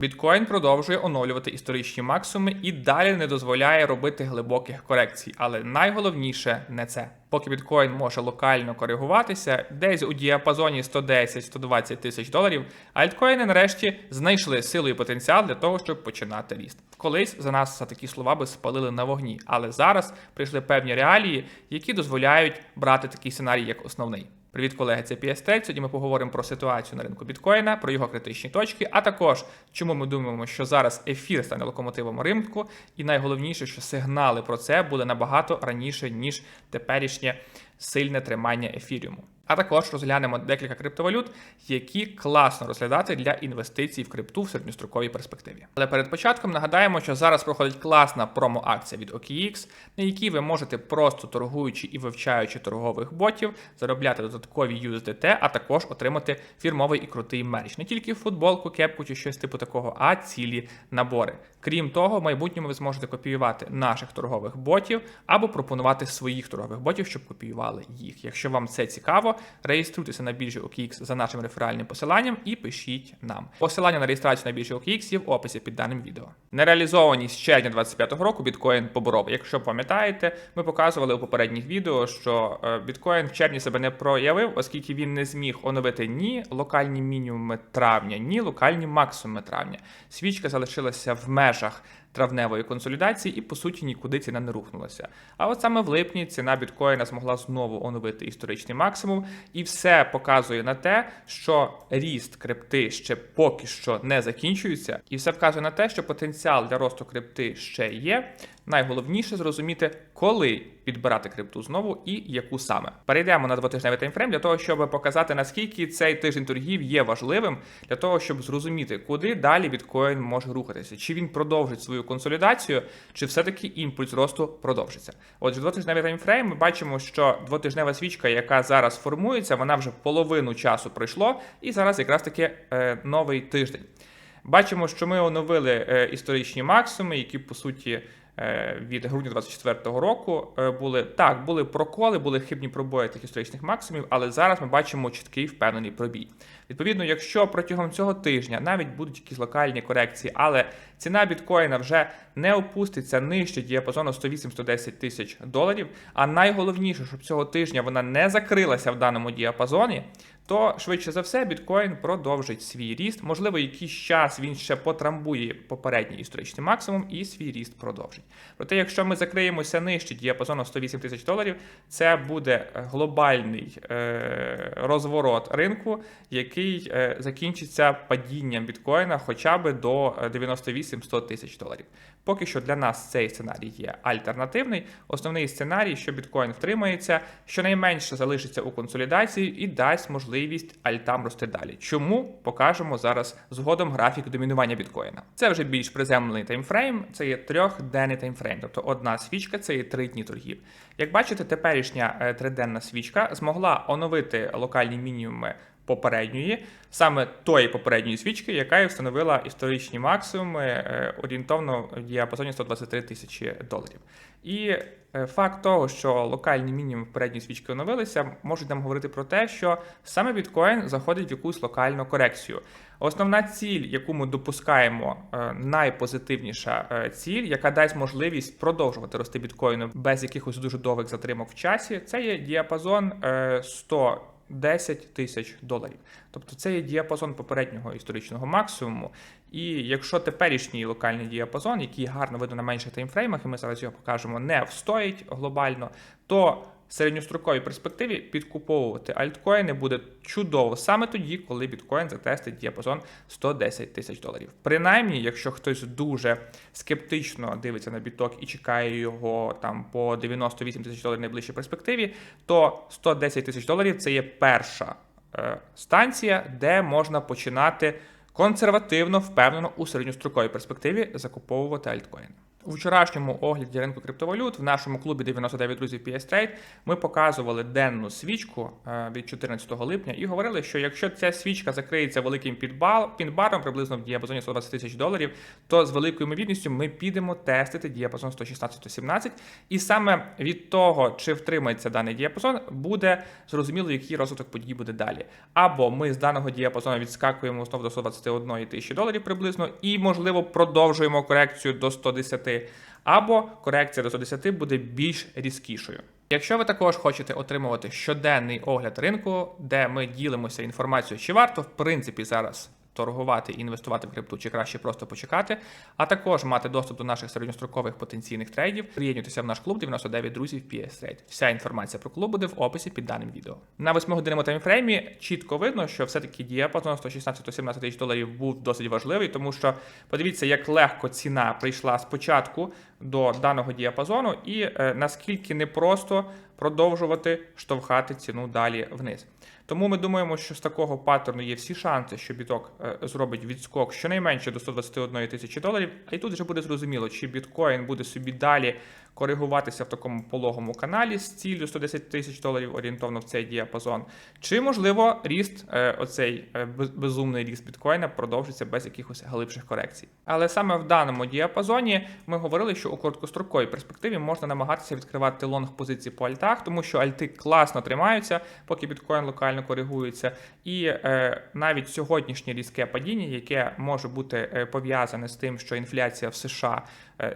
Біткоін продовжує оновлювати історичні максимуми і далі не дозволяє робити глибоких корекцій. Але найголовніше не це. Поки біткоін може локально коригуватися, десь у діапазоні 110-120 тисяч доларів, альткоїни нарешті знайшли силу і потенціал для того, щоб починати ріст. Колись за нас за такі слова би спалили на вогні, але зараз прийшли певні реалії, які дозволяють брати такий сценарій як основний. Привіт, колеги, це PS Сьогодні ми поговоримо про ситуацію на ринку біткоїна, про його критичні точки, а також чому ми думаємо, що зараз ефір стане локомотивом ринку, і найголовніше, що сигнали про це буде набагато раніше ніж теперішнє сильне тримання ефіріуму. А також розглянемо декілька криптовалют, які класно розглядати для інвестицій в крипту в середньостроковій перспективі. Але перед початком нагадаємо, що зараз проходить класна промо-акція від OKX, на якій ви можете просто торгуючи і вивчаючи торгових ботів, заробляти додаткові USDT, а також отримати фірмовий і крутий мерч. Не тільки футболку, кепку чи щось типу такого, а цілі набори. Крім того, в майбутньому ви зможете копіювати наших торгових ботів або пропонувати своїх торгових ботів, щоб копіювали їх. Якщо вам це цікаво, реєструйтеся на біржі OKX за нашим реферальним посиланням і пишіть нам. Посилання на реєстрацію на біржі OKX є в описі під даним відео. Нереалізованість червня 2025 року біткоін поборов. Якщо пам'ятаєте, ми показували у попередніх відео, що е, біткоін в червні себе не проявив, оскільки він не зміг оновити ні локальні мінімуми травня, ні локальні максимуми травня. Свічка залишилася в persach травневої консолідації і по суті нікуди ціна не рухнулася. А от саме в липні ціна біткоїна змогла знову оновити історичний максимум, і все показує на те, що ріст крипти ще поки що не закінчується, і все вказує на те, що потенціал для росту крипти ще є. Найголовніше зрозуміти, коли підбирати крипту знову і яку саме. Перейдемо на двотижневий таймфрейм для того, щоб показати наскільки цей тиждень торгів є важливим для того, щоб зрозуміти, куди далі біткоін може рухатися, чи він продовжить свою консолідацію, чи все-таки імпульс росту продовжиться. Отже, двотижневий таймфрейм ми бачимо, що двотижнева свічка, яка зараз формується, вона вже половину часу пройшло, і зараз якраз таки е, новий тиждень. Бачимо, що ми оновили е, історичні максимуми, які по суті. Е, Від грудня 24-го року е, були так, були проколи, були хибні пробої тих історичних максимумів, але зараз ми бачимо чіткий впевнений пробій. Відповідно, якщо протягом цього тижня навіть будуть якісь локальні корекції, але ціна біткоїна вже не опуститься нижче діапазону 108-110 тисяч доларів. А найголовніше, щоб цього тижня вона не закрилася в даному діапазоні, то швидше за все біткоін продовжить свій ріст. Можливо, якийсь час він ще потрамбує попередній історичний максимум і свій ріст продовжить. Проте, якщо ми закриємося нижче діапазону 108 тисяч доларів, це буде глобальний е- розворот ринку, який е- закінчиться падінням біткоїна хоча б до е, 98-100 тисяч доларів. Поки що для нас цей сценарій є альтернативний. Основний сценарій, що біткоін втримається, щонайменше залишиться у консолідації і дасть можливість альтам рости далі. Чому покажемо зараз згодом графік домінування біткоїна? Це вже більш приземлений таймфрейм, це є трьохденний таймфрейм, тобто одна свічка це є три дні торгів. Як бачите, теперішня е, триденна свічка змогла оновити локальні мінімуми попередньої, саме тої попередньої свічки, яка і встановила історичні максимуми е, орієнтовно в діапазоні 123 тисячі доларів. І е, факт того, що локальні мінімуми передньої свічки оновилися, можуть нам говорити про те, що саме біткоін заходить в якусь локальну корекцію. Основна ціль, яку ми допускаємо, е, найпозитивніша ціль, яка дасть можливість продовжувати рости біткоїну без якихось дуже довгих затримок в часі, це є діапазон е, 100 10 тисяч доларів. Тобто це є діапазон попереднього історичного максимуму. І якщо теперішній локальний діапазон, який гарно видно на менших таймфреймах, і ми зараз його покажемо, не встоїть глобально, то середньостроковій перспективі підкуповувати альткоїни буде чудово саме тоді, коли біткоін затестить діапазон 110 тисяч доларів. Принаймні, якщо хтось дуже скептично дивиться на біток і чекає його там по 98 тисяч доларів найближчій перспективі, то 110 тисяч доларів це є перша е, станція, де можна починати консервативно, впевнено у середньостроковій перспективі закуповувати альткоїни. У вчорашньому огляді ринку криптовалют в нашому клубі 99 друзів PS Trade ми показували денну свічку е, від 14 липня і говорили, що якщо ця свічка закриється великим пінбаром приблизно в діапазоні 120 тисяч доларів, то з великою ймовірністю ми підемо тестити діапазон 116-117. І саме від того, чи втримається даний діапазон, буде зрозуміло, який розвиток подій буде далі. Або ми з даного діапазону відскакуємо знову до 121 тисячі доларів приблизно, і можливо продовжуємо корекцію до 110 або корекція до 110 буде більш різкішою. Якщо ви також хочете отримувати щоденний огляд ринку, де ми ділимося інформацією, чи варто в принципі зараз торгувати і інвестувати в крипту, чи краще просто почекати, а також мати доступ до наших середньострокових потенційних трейдів, приєднуйтеся в наш клуб 99 друзів PS Trade. Вся інформація про клуб буде в описі під даним відео. На 8 годинному таймфреймі чітко видно, що все-таки діапазон 116-117 тисяч доларів був досить важливий, тому що подивіться, як легко ціна прийшла спочатку до даного діапазону, і е, наскільки непросто продовжувати штовхати ціну далі вниз. Тому ми думаємо, що з такого паттерну є всі шанси, що біток е, зробить відскок щонайменше до 121 тисячі доларів. А і тут вже буде зрозуміло, чи біткоін буде собі далі коригуватися в такому пологому каналі з ціллю 110 тисяч доларів орієнтовно в цей діапазон, чи можливо ріст, е, оцей е, без- безумний ріст біткоїна продовжиться без якихось глибших корекцій. Але саме в даному діапазоні ми говорили, що у короткостроковій перспективі можна намагатися відкривати лонг позиції по альтах, тому що альти класно тримаються, поки біткоін локально коригується. І е, навіть сьогоднішнє різке падіння, яке може бути е, пов'язане з тим, що інфляція в США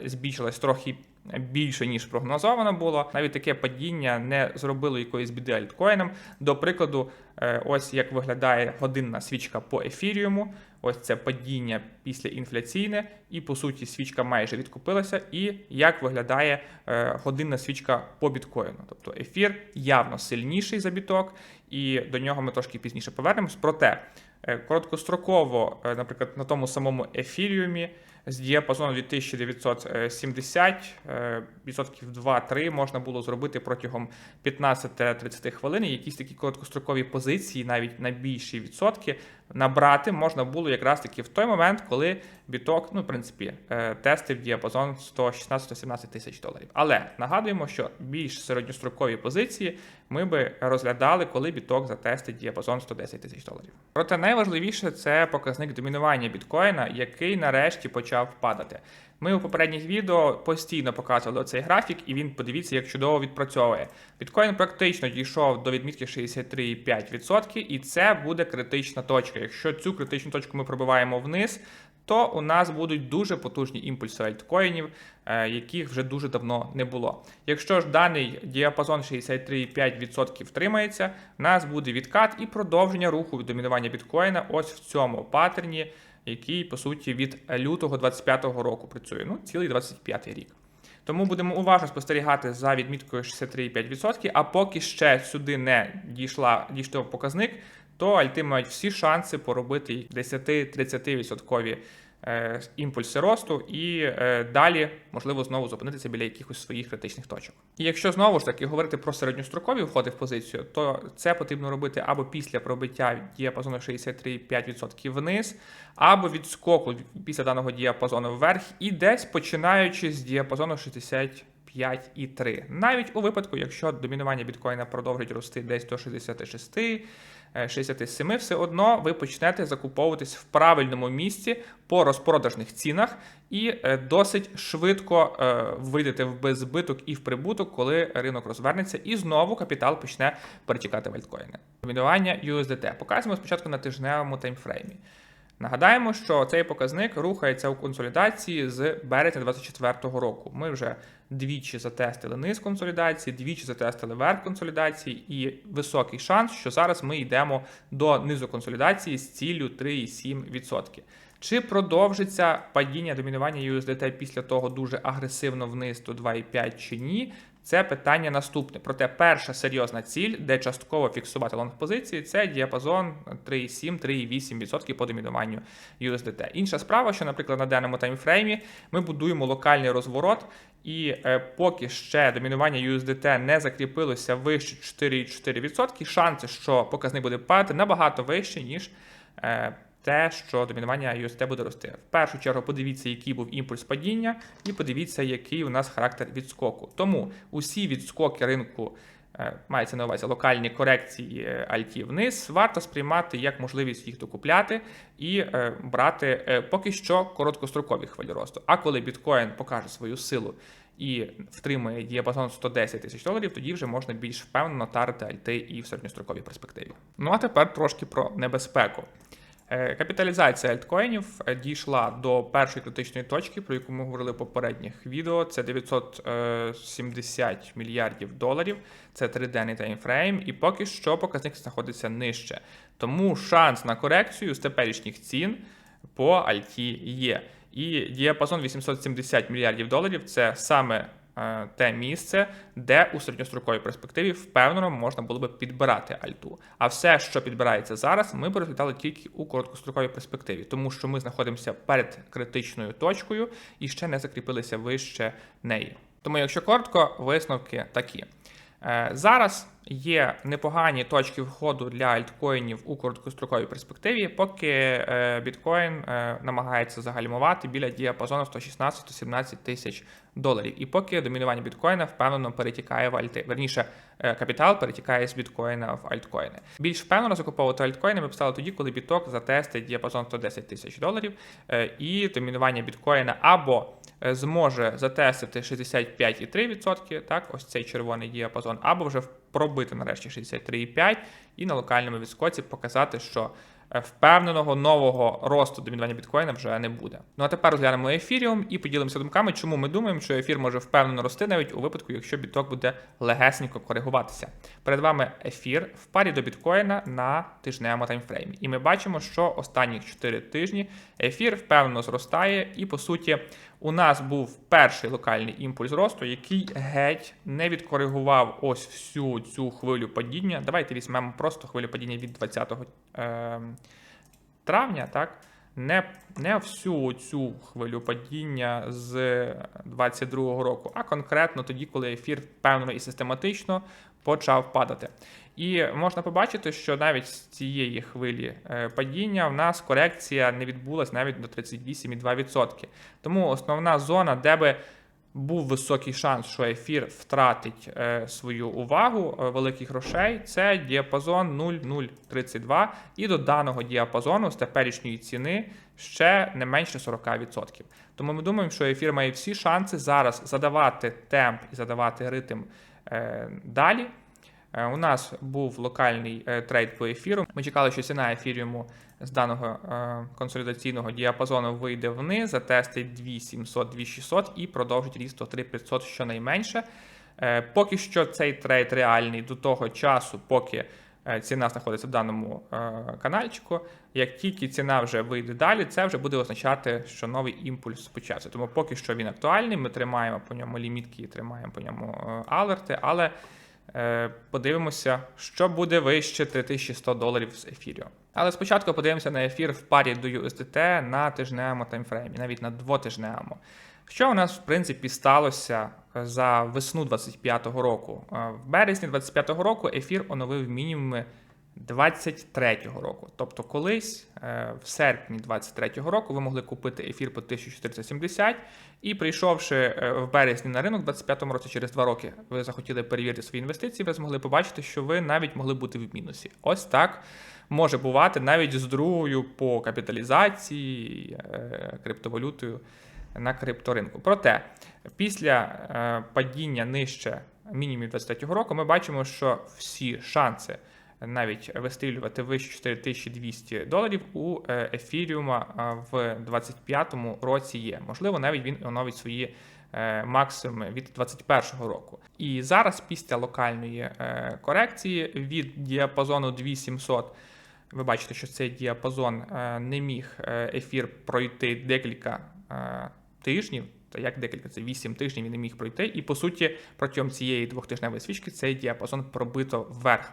збільшилась трохи більше ніж прогнозовано було. Навіть таке падіння не зробило якоїсь біди альткоїнам. До прикладу, е, ось як виглядає годинна свічка по ефіріуму. Ось це падіння після інфляційне, і по суті свічка майже відкупилася. І як виглядає е, годинна свічка по біткоїну. Тобто ефір явно сильніший за біток, і до нього ми трошки пізніше повернемось. Проте е, короткостроково, наприклад, на тому самому ефіріумі з діапазону 2970 е, відсотків 2-3 можна було зробити протягом 15-30 хвилин. Якісь такі короткострокові позиції, навіть на більші відсотки, набрати можна було якраз таки в той момент, коли біток, ну, в принципі, е, тестив діапазон 116-117 тисяч доларів. Але нагадуємо, що більш середньострокові позиції ми би розглядали, коли біток затестить діапазон 110 тисяч доларів. Проте найважливіше це показник домінування біткоїна, який нарешті почав падати. Ми у попередніх відео постійно показували цей графік, і він подивіться, як чудово відпрацьовує. Біткоін практично дійшов до відмітки 63,5%, і це буде критична точка. Якщо цю критичну точку ми пробиваємо вниз, то у нас будуть дуже потужні імпульси альткоїнів, е, яких вже дуже давно не було. Якщо ж даний діапазон 63,5% втримається, у нас буде відкат і продовження руху домінування біткоїна ось в цьому паттерні, який по суті від лютого 25-го року працює. Ну, цілий 25-й рік. Тому будемо уважно спостерігати за відміткою 63,5%, а поки ще сюди не дійшла дійшов показник, то альти мають всі шанси поробити 10-30% е, імпульси росту і е, далі, можливо, знову зупинитися біля якихось своїх критичних точок. І якщо знову ж таки говорити про середньострокові входи в позицію, то це потрібно робити або після пробиття діапазону 63,5% вниз, або відскоку після даного діапазону вверх, і десь починаючи з діапазону 60. 5,3. Навіть у випадку, якщо домінування біткоїна продовжить рости десь до 66, е, 67, все одно ви почнете закуповуватись в правильному місці по розпродажних цінах і е, досить швидко е, вийдете в беззбиток і в прибуток, коли ринок розвернеться, і знову капітал почне перетікати в альткоїни. Домінування USDT. Показуємо спочатку на тижневому таймфреймі. Нагадаємо, що цей показник рухається у консолідації з березня 2024 року. Ми вже двічі затестили низ консолідації, двічі затестили верх консолідації, і високий шанс, що зараз ми йдемо до низу консолідації з ціллю 3,7%. Чи продовжиться падіння домінування USDT після того дуже агресивно вниз до 2,5 чи ні? Це питання наступне. Проте перша серйозна ціль, де частково фіксувати лонг позиції, це діапазон 3,7-3,8% по домінуванню USDT. Інша справа, що, наприклад, на денному таймфреймі ми будуємо локальний розворот, і е, поки ще домінування USDT не закріпилося вище 4,4%, шанси, що показник буде падати, набагато вище, ніж. Те, що домінування UST буде рости. В першу чергу подивіться, який був імпульс падіння, і подивіться, який у нас характер відскоку. Тому усі відскоки ринку. е, Мається на увазі локальні корекції е, альтів вниз, варто сприймати як можливість їх докупляти і е, брати поки що короткострокові хвилі росту. А коли біткоін покаже свою силу і втримує діапазон 110 тисяч доларів, тоді вже можна більш впевнено тарити альти і в середньостроковій перспективі. Ну а тепер трошки про небезпеку. Е, Капіталізація альткоїнів е, дійшла до першої критичної точки, про яку ми говорили в попередніх відео. Це 970 мільярдів доларів. Це триденний таймфрейм, і поки що показник знаходиться нижче. Тому шанс на корекцію з теперішніх цін по альті є. І діапазон 870 мільярдів доларів це саме е, те місце, де у середньостроковій перспективі впевнено можна було би підбирати альту. А все, що підбирається зараз, ми б розглядали тільки у короткостроковій перспективі, тому що ми знаходимося перед критичною точкою і ще не закріпилися вище неї. Тому, якщо коротко, висновки такі. Е, Зараз є непогані точки входу для альткоїнів у короткостроковій перспективі, поки е, біткоін е, намагається загальмувати біля діапазону 116-117 тисяч доларів. І поки домінування біткоїна впевнено перетікає в альти. Верніше, е, капітал перетікає з біткоїна в альткоїни. Більш впевнено закуповувати альткоїни ми б стали тоді, коли біток затестить діапазон 110 тисяч доларів, і домінування біткоїна або зможе затестити 65,3%, так, ось цей червоний діапазон, або вже пробити нарешті 63,5% і на локальному відскоці показати, що е, впевненого нового росту домінування біткоїна вже не буде. Ну а тепер розглянемо ефіріум і поділимося думками, чому ми думаємо, що ефір може впевнено рости навіть у випадку, якщо біток буде легесенько коригуватися. Перед вами ефір в парі до біткоїна на тижневому таймфреймі. І ми бачимо, що останніх 4 тижні ефір впевнено зростає, і по суті. У нас був перший локальний імпульс росту, який геть не відкоригував ось всю цю хвилю падіння. Давайте візьмемо просто хвилю падіння від 20 е, травня, так? Не, не всю цю хвилю падіння з 22-го року, а конкретно тоді, коли ефір певно і систематично почав падати. І можна побачити, що навіть з цієї хвилі е, падіння в нас корекція не відбулася навіть до 38,2%. Тому основна зона, де би був високий шанс, що ефір втратить е, свою увагу е, великих грошей, це діапазон 0,032. І до даного діапазону з теперішньої ціни ще не менше 40%. Тому ми думаємо, що ефір має всі шанси зараз задавати темп і задавати ритм е, далі. У нас був локальний трейд по ефіру. Ми чекали, що ціна ефіріуму з даного е, консолідаційного діапазону вийде вниз, затестить 2700, 2600 і продовжить ріст до 3500 щонайменше. Е, Поки що цей трейд реальний до того часу, поки е, ціна знаходиться в даному канальчику. Як тільки ціна вже вийде далі, це вже буде означати, що новий імпульс почався. Тому поки що він актуальний. Ми тримаємо по ньому лімітки, тримаємо по ньому алерти, але подивимося, що буде вище 3100 доларів з ефіріо. Але спочатку подивимося на ефір в парі до USDT на тижневому таймфреймі, навіть на двотижневому. Що у нас в принципі сталося за весну 25-го року? Е, В березні 25-го року ефір оновив мінімуми 23-го року. Тобто, колись е, в серпні 23-го року ви могли купити ефір по 1470, і прийшовши е, в березні на ринок в 25-му році, через два роки, ви захотіли перевірити свої інвестиції, ви змогли побачити, що ви навіть могли бути в мінусі. Ось так може бувати навіть з другою по капіталізації е, криптовалютою на крипторинку. Проте, після падіння нижче мінімумів 23-го року, ми бачимо, що всі шанси навіть вистрілювати вище 4200 доларів у е, ефіріума в 25-му році є. Можливо, навіть він оновить свої е, максимуми від 21-го року. І зараз, після локальної е, корекції від діапазону 2700 ви бачите, що цей діапазон не міг ефір пройти декілька тижнів. Та як декілька, це 8 тижнів він не міг пройти. І по суті, протягом цієї двохтижневої свічки цей діапазон пробито вверх.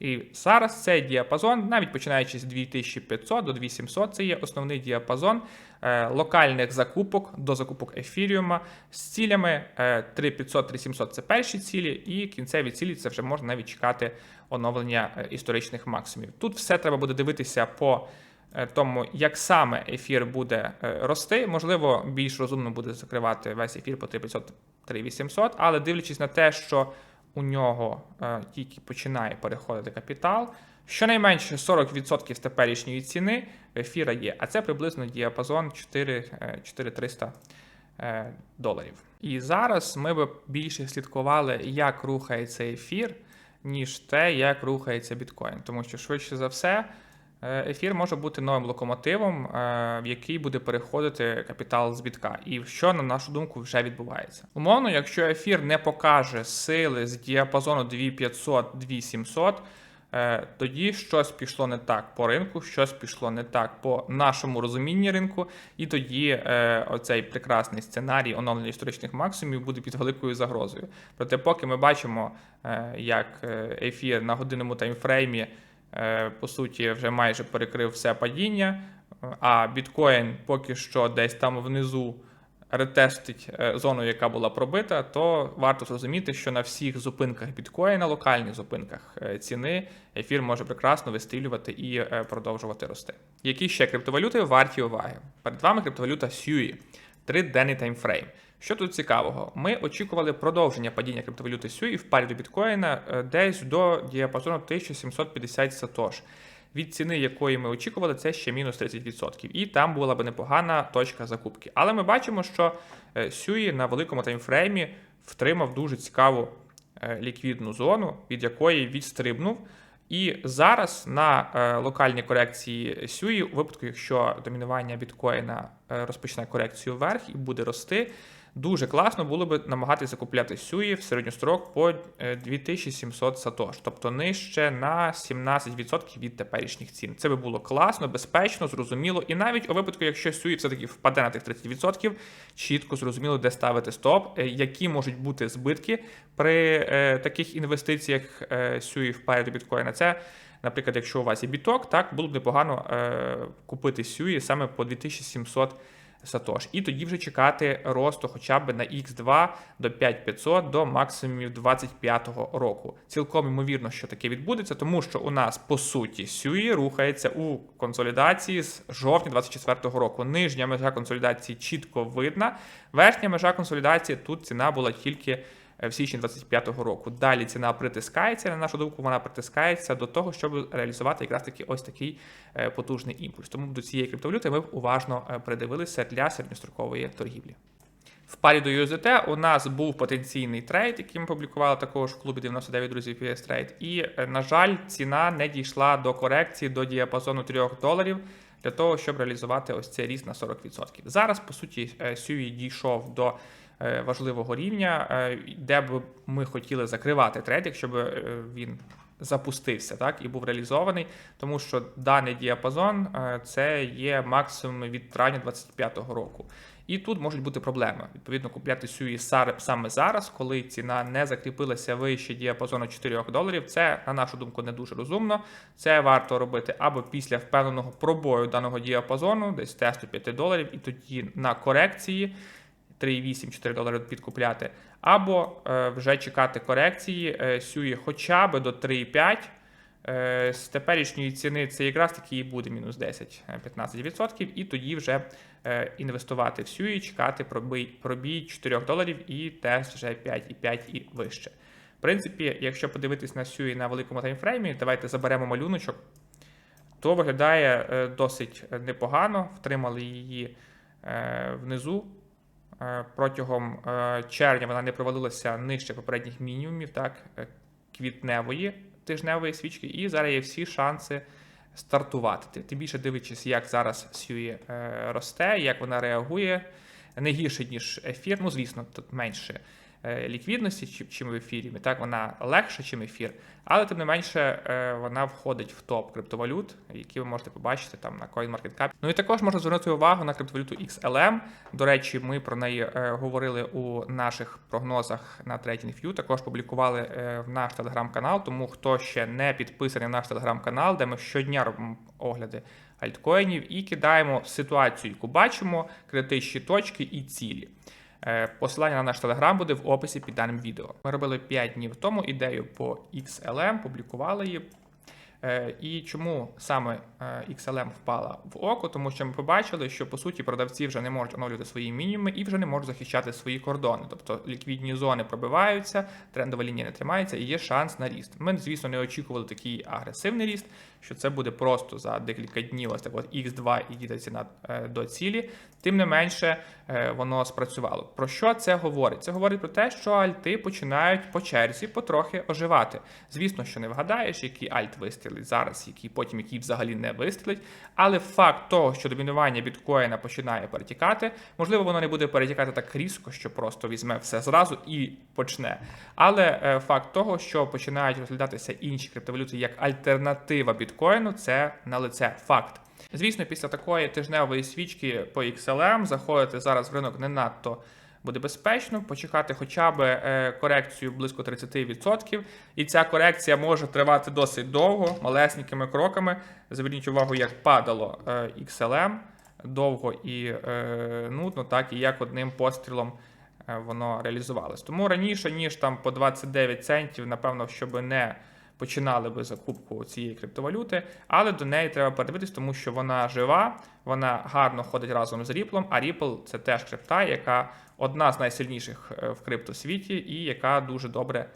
І зараз цей діапазон, навіть починаючи з 2500 до 2700, це є основний діапазон е, локальних закупок до закупок ефіріума з цілями е, 3500-3700 це перші цілі, і кінцеві цілі це вже можна навіть чекати оновлення е, історичних максимумів. Тут все треба буде дивитися по е, тому, як саме ефір буде е, рости, можливо, більш розумно буде закривати весь ефір по 3500 3800, але дивлячись на те, що у нього е, тільки починає переходити капітал, щонайменше 40% з теперішньої ціни ефіра є, а це приблизно діапазон 4, е, 4300 е, доларів. І зараз ми б більше слідкували, як рухається ефір, ніж те, як рухається біткоін. Тому що швидше за все. Е, Ефір може бути новим локомотивом, е, в який буде переходити капітал з і що на нашу думку вже відбувається. Умовно, якщо ефір не покаже сили з діапазону 2500-2700, е, тоді щось пішло не так по ринку, щось пішло не так по нашому розумінні ринку, і тоді оцей прекрасний сценарій оновлення історичних максимумів буде під великою загрозою. Проте, поки ми бачимо, як ефір на годинному таймфреймі по суті вже майже перекрив все падіння, е, а біткоін поки що десь там внизу ретестить е, зону, яка була пробита, то варто зрозуміти, що на всіх зупинках біткоїна, локальних зупинках е, ціни, ефір може прекрасно вистрілювати і е, продовжувати рости. Які ще криптовалюти варті уваги? Перед вами криптовалюта SUI, триденний таймфрейм. Що тут цікавого? Ми очікували продовження падіння криптовалюти SUI в парі до біткоїна е, десь до діапазону 1750 сатош. Від ціни, якої ми очікували, це ще мінус 30%. І там була б непогана точка закупки. Але ми бачимо, що е, SUI на великому таймфреймі втримав дуже цікаву е, ліквідну зону, від якої відстрибнув. І зараз на локальній корекції SUI, у випадку, якщо домінування біткоїна розпочне корекцію вверх і буде рости, дуже класно було би намагатися закупляти SUI в середньострок по е, 2700 сатош, тобто нижче на 17% від теперішніх цін. Це би було класно, безпечно, зрозуміло. І навіть у випадку, якщо SUI все-таки впаде на тих 30%, чітко зрозуміло, де ставити стоп, е, які можуть бути збитки при е, таких інвестиціях е, SUI в до біткоїна. Це, наприклад, якщо у вас є біток, так було б непогано е, купити SUI саме по 2700 сатош. І тоді вже чекати росту хоча б на X2 до 5500 до максимумів 25-го року. Цілком ймовірно, що таке відбудеться, тому що у нас по суті Сюї рухається у консолідації з жовтня 24-го року. Нижня межа консолідації чітко видна. Верхня межа консолідації тут ціна була тільки в січні 25-го року. Далі ціна притискається, на нашу думку, вона притискається до того, щоб реалізувати якраз таки ось такий е, потужний імпульс. Тому до цієї криптовалюти ми уважно е, придивилися для середньострокової торгівлі. В парі до USDT у нас був потенційний трейд, який ми публікували також в клубі 99 друзів PS Trade. І, е, на жаль, ціна не дійшла до корекції до діапазону 3 доларів для того, щоб реалізувати ось цей ріст на 40%. Зараз, по суті, е, SUI дійшов до е, важливого рівня, е, де б ми хотіли закривати трейд, якщо б е, він запустився так і був реалізований, тому що даний діапазон е, це є максимум від травня 2025 року. І тут можуть бути проблеми. Відповідно, купляти SUI сар- саме зараз, коли ціна не закріпилася вище діапазону 4 доларів. Це, на нашу думку, не дуже розумно. Це варто робити або після впевненого пробою даного діапазону, десь тесту 5 доларів, і тоді на корекції 3,8-4 долари підкупляти, або е, вже чекати корекції е, SUI хоча б до 3,5. Е, З теперішньої ціни це якраз таки і буде мінус 10-15%, і тоді вже інвестувати в SUI, чекати пробій, пробій 4 доларів і тест вже 5,5 і вище. В принципі, якщо подивитись на SUI на великому таймфреймі, давайте заберемо малюночок, то виглядає досить непогано. Втримали її внизу. Е, Протягом е, червня вона не провалилася нижче попередніх мінімумів, так, е, квітневої тижневої свічки, і зараз є всі шанси стартувати. Ти- Тим більше дивлячись, як зараз е, росте, як вона реагує, не гірше, ніж ефір. Ну, звісно, тут менше ліквідності, чим, в ефірі. Так, вона легша, чим ефір, але тим не менше е, вона входить в топ криптовалют, які ви можете побачити там на CoinMarketCap. Ну і також можна звернути увагу на криптовалюту XLM. До речі, ми про неї е, говорили у наших прогнозах на TradingView. Також публікували е, в наш телеграм-канал. Тому хто ще не підписаний на наш телеграм-канал, де ми щодня робимо огляди альткоїнів і кидаємо ситуацію, яку бачимо, критичні точки і цілі. Е, Посилання на наш телеграм буде в описі під даним відео. Ми робили 5 днів тому ідею по XLM, публікували її. Е, І чому саме е, XLM впала в око? Тому що ми побачили, що по суті продавці вже не можуть оновлювати свої мінімуми і вже не можуть захищати свої кордони. Тобто ліквідні зони пробиваються, трендова лінія не тримається і є шанс на ріст. Ми, звісно, не очікували такий агресивний ріст, що це буде просто за декілька днів, ось так от X2 і дійде ціна е, до цілі. Тим не менше, воно спрацювало. Про що це говорить? Це говорить про те, що альти починають по черзі потрохи оживати. Звісно, що не вгадаєш, який альт вистрілить зараз, який потім який взагалі не вистрілить. Але факт того, що домінування біткоїна починає перетікати, можливо, воно не буде перетікати так різко, що просто візьме все зразу і почне. Але е, факт того, що починають розглядатися інші криптовалюти як альтернатива біткоїну, це на лице факт. Звісно, після такої тижневої свічки по XLM заходити зараз в ринок не надто буде безпечно, почекати хоча б е, корекцію близько 30%. І ця корекція може тривати досить довго, малесенькими кроками. Зверніть увагу, як падало е, XLM довго і е, нудно, так і як одним пострілом воно реалізувалось. Тому раніше, ніж там по 29 центів, напевно, щоб не починали би закупку цієї криптовалюти, але до неї треба передивитись, тому що вона жива, вона гарно ходить разом з Ripple, а Ripple це теж крипта, яка одна з найсильніших е, в криптосвіті і яка дуже добре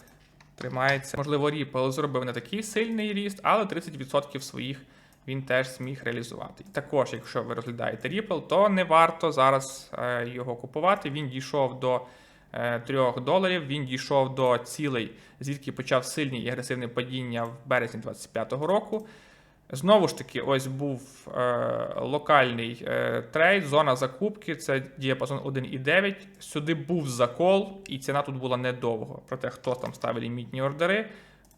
тримається. Можливо, Ripple зробив не такий сильний ріст, але 30% своїх він теж зміг реалізувати. Також, якщо ви розглядаєте Ripple, то не варто зараз е, його купувати. Він дійшов до 3 доларів. Він дійшов до цілей, звідки почав сильні і агресивне падіння в березні 2025 року. Знову ж таки, ось був е, локальний е, трейд, зона закупки, це діапазон 1,9. Сюди був закол, і ціна тут була недовго. Проте, хто там ставив лімітні ордери,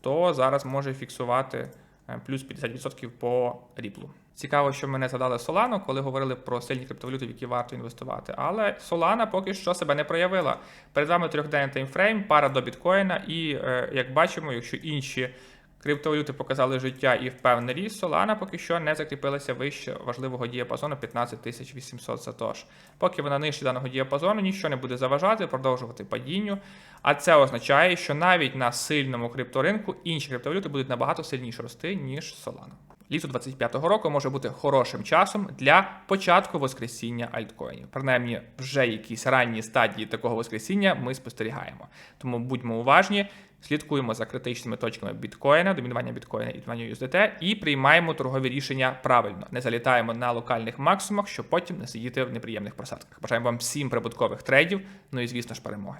то зараз може фіксувати е, плюс 50% по ріплу. Цікаво, що мене згадали Solana, коли говорили про сильні криптовалюти, в які варто інвестувати. Але Solana поки що себе не проявила. Перед вами трьохденний таймфрейм, пара до біткоїна, і е, як бачимо, якщо інші криптовалюти показали життя і впевнений ріст, Solana поки що не закріпилася вище важливого діапазону 15 800 сатош. Поки вона нижче даного діапазону, нічого не буде заважати, продовжувати падінню. А це означає, що навіть на сильному крипторинку інші криптовалюти будуть набагато сильніше рости, ніж Solana. Літо 25-го року може бути хорошим часом для початку воскресіння альткоїнів. Принаймні, вже якісь ранні стадії такого воскресіння ми спостерігаємо. Тому будьмо уважні, слідкуємо за критичними точками біткоїна, домінування біткоїна і домінування USDT і приймаємо торгові рішення правильно. Не залітаємо на локальних максимумах, щоб потім не сидіти в неприємних просадках. Бажаємо вам всім прибуткових трейдів, ну і звісно ж перемоги.